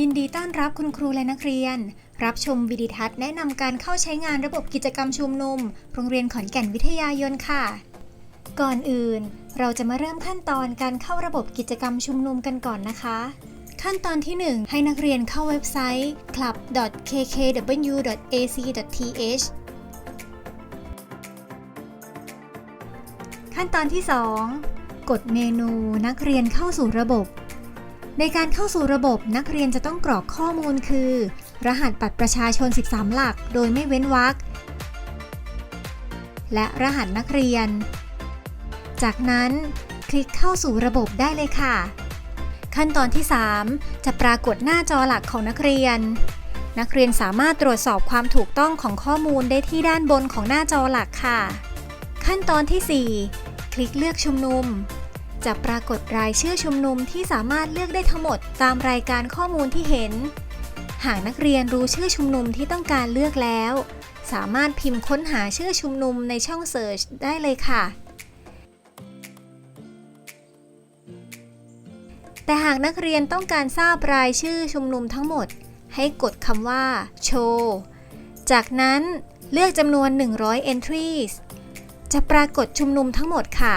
ยินดีต้อนรับคุณครูและนักเรียน รับชมวิดีทัศน์แนะนำการเข้าใช้งานระบบกิจกรรมชุมนุม โรงเรียนขอนแก่นวิทยายนค่ะ ก่อนอื่น เราจะมาเริ่มขั้นตอนการเข้าระบบกิจกรรมชุมนุมกันก่อนนะคะ ขั้นตอนที่ 1 ให้นักเรียนเข้าเว็บไซต์ club.kkw.ac.th ขั้นตอนที่ 2 กดเมนูนักเรียนเข้าสู่ระบบ ในการเข้าสู่ระบบนักเรียนจะต้องกรอกข้อมูลคือ รหัสบัตรประชาชน 13 หลัก โดยไม่เว้นวรรคและรหัสนักเรียน จากนั้นคลิกเข้าสู่ระบบได้เลยค่ะ ขั้นตอนที่ 3 จะปรากฏหน้าจอหลักของนักเรียน นักเรียนสามารถตรวจสอบความถูกต้องของข้อมูลได้ที่ด้านบนของหน้าจอหลักค่ะ ขั้นตอนที่ 4 คลิกเลือกชุมนุม จะปรากฏรายชื่อชุมนุมที่สามารถเลือกได้ทั้งหมดตามรายการข้อมูลที่เห็น หากนักเรียนรู้ชื่อชุมนุมที่ต้องการเลือกแล้ว สามารถพิมพ์ค้นหาชื่อชุมนุมในช่อง Search ได้เลยค่ะ แต่หากนักเรียนต้องการทราบรายชื่อชุมนุมทั้งหมด ให้กดคำว่า Show จากนั้นเลือกจำนวน 100 entries จะปรากฏชุมนุมทั้งหมดค่ะ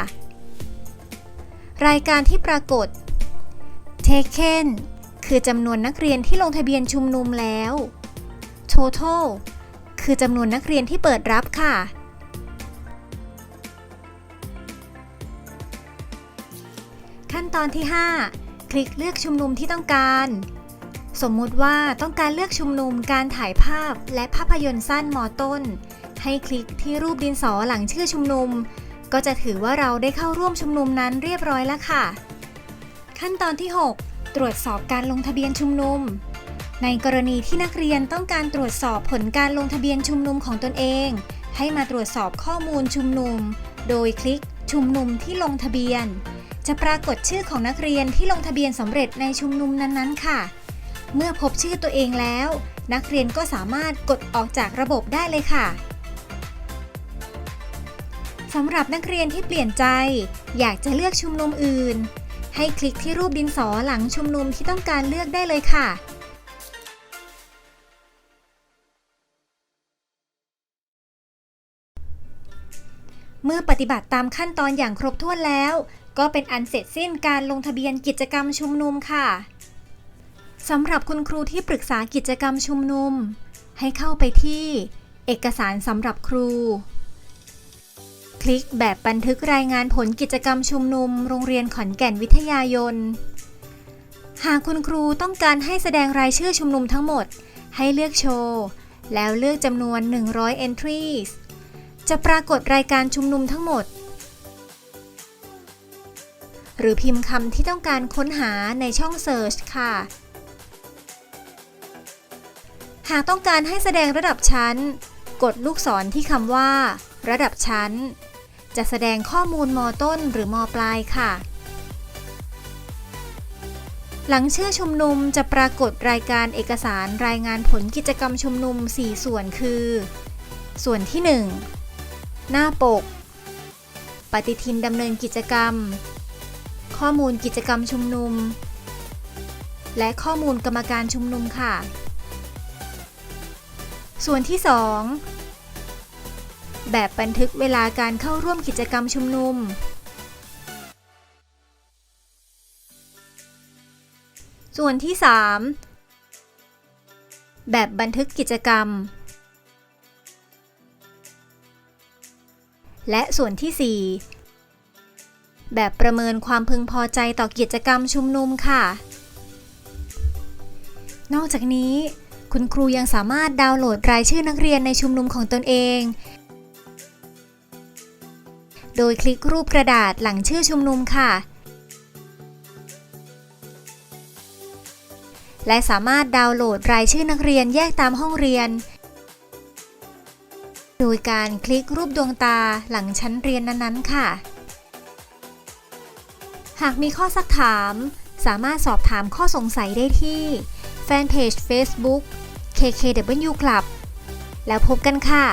รายการที่ปรากฏ Taken คือจำนวนนักเรียนที่ลงทะเบียนชุมนุมแล้ว Total คือจำนวนนักเรียนที่เปิดรับค่ะ ขั้นตอนที่ 5 คลิกเลือกชุมนุมที่ต้องการ สมมุติว่าต้องการเลือกชุมนุมการถ่ายภาพและภาพยนตร์สั้นมอต้น ให้คลิกที่รูปดินสอหลังชื่อชุมนุม ก็จะถือว่าเราได้เข้าร่วมชุมนุมนั้นเรียบร้อยแล้วค่ะ ขั้นตอนที่ 6 ตรวจสอบการลงทะเบียนชุมนุม ในกรณีที่นักเรียนต้องการตรวจสอบผลการลงทะเบียนชุมนุมของตนเอง ให้มาตรวจสอบข้อมูลชุมนุม โดยคลิกชุมนุมที่ลงทะเบียน จะปรากฏชื่อของนักเรียนที่ลงทะเบียนสำเร็จในชุมนุมนั้นๆ ค่ะ เมื่อพบชื่อตัวเองแล้ว นักเรียนก็สามารถกดออกจากระบบได้เลยค่ะ สำหรับนักเรียนที่เปลี่ยนใจ อยากจะเลือกชุมนุมอื่น ให้คลิกที่รูปดินสอหลังชุมนุมที่ต้องการเลือกได้เลยค่ะ เมื่อปฏิบัติตามขั้นตอนอย่างครบถ้วนแล้ว ก็เป็นอันเสร็จสิ้นการลงทะเบียนกิจกรรมชุมนุมค่ะสำหรับคุณครูที่ปรึกษากิจกรรมชุมนุม ให้เข้าไปที่ เอกสารสำหรับครู ลิกแบบบันทึกรายงานผลกิจกรรมชุมนุม โรงเรียนขอนแก่นวิทยายน หากคุณครูต้องการให้แสดงรายชื่อชุมนุมทั้งหมด ให้เลือกโชว์ แล้วเลือกจำนวน 100 entries จะปรากฏรายการชุมนุมทั้งหมด หรือพิมพ์คำที่ต้องการค้นหาในช่อง Search ค่ะ หากต้องการให้แสดงระดับชั้น กดลูกศรที่คำว่า ระดับชั้น จะแสดงข้อมูลมต้นหรือมปลายค่ะ หลังชื่อชุมนุมจะปรากฏรายการเอกสารรายงานผลกิจกรรมชุมนุม 4 ส่วนคือ ส่วนที่ 1 หน้าปก ปฏิทินดำเนินกิจกรรม ข้อมูลกิจกรรมชุมนุม และข้อมูลกรรมการชุมนุมค่ะ ส่วนที่ 2 แบบบันทึกเวลาการเข้าร่วมกิจกรรมชุมนุม ส่วนที่ 3 แบบบันทึกกิจกรรม และส่วนที่ 4 แบบประเมินความพึงพอใจต่อกิจกรรมชุมนุมค่ะ นอกจากนี้ คุณครูยังสามารถดาวน์โหลดรายชื่อนักเรียนในชุมนุมของตนเอง โดยคลิกรูปกระดาษหลังชื่อชุมนุมค่ะ และสามารถดาวน์โหลดรายชื่อนักเรียนแยกตามห้องเรียน โดยการคลิกรูปดวงตาหลังชั้นเรียนนั้นๆค่ะ หากมีข้อสักถาม สามารถสอบถามข้อสงสัยได้ที่แฟนเพจ Facebook KKW Club แล้วพบกันค่ะ